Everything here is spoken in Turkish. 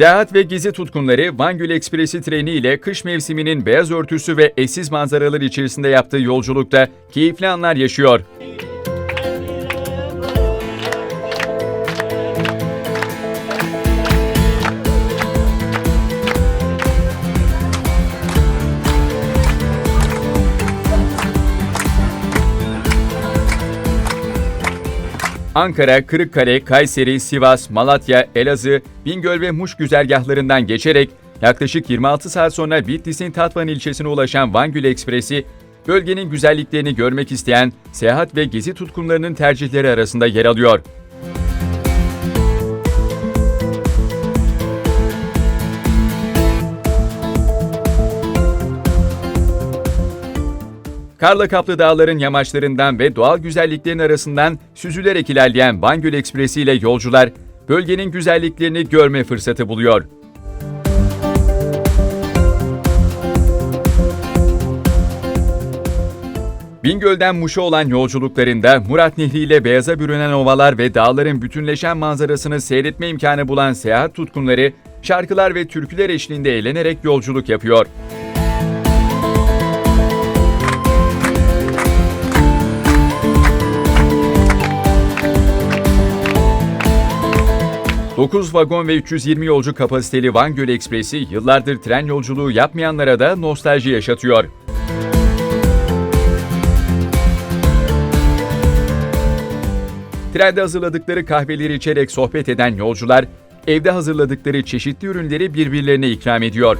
Seyahat ve gezi tutkunları Van Gölü Ekspresi treni ile kış mevsiminin beyaz örtüsü ve eşsiz manzaralar içerisinde yaptığı yolculukta keyifli anlar yaşıyor. Ankara, Kırıkkale, Kayseri, Sivas, Malatya, Elazığ, Bingöl ve Muş güzergahlarından geçerek yaklaşık 26 saat sonra Bitlis'in Tatvan ilçesine ulaşan Van Gölü Ekspresi, bölgenin güzelliklerini görmek isteyen seyahat ve gezi tutkunlarının tercihleri arasında yer alıyor. Karla kaplı dağların yamaçlarından ve doğal güzelliklerin arasından süzülerek ilerleyen Van Gölü Ekspresi ile yolcular bölgenin güzelliklerini görme fırsatı buluyor. Bingöl'den Muş'a olan yolculuklarında Murat Nehri ile beyaza bürünen ovalar ve dağların bütünleşen manzarasını seyretme imkanı bulan seyahat tutkunları şarkılar ve türküler eşliğinde eğlenerek yolculuk yapıyor. ...9 vagon ve 320 yolcu kapasiteli Van Gölü Ekspresi... ...yıllardır tren yolculuğu yapmayanlara da nostalji yaşatıyor. Trende hazırladıkları kahveleri içerek sohbet eden yolcular... ...evde hazırladıkları çeşitli ürünleri birbirlerine ikram ediyor.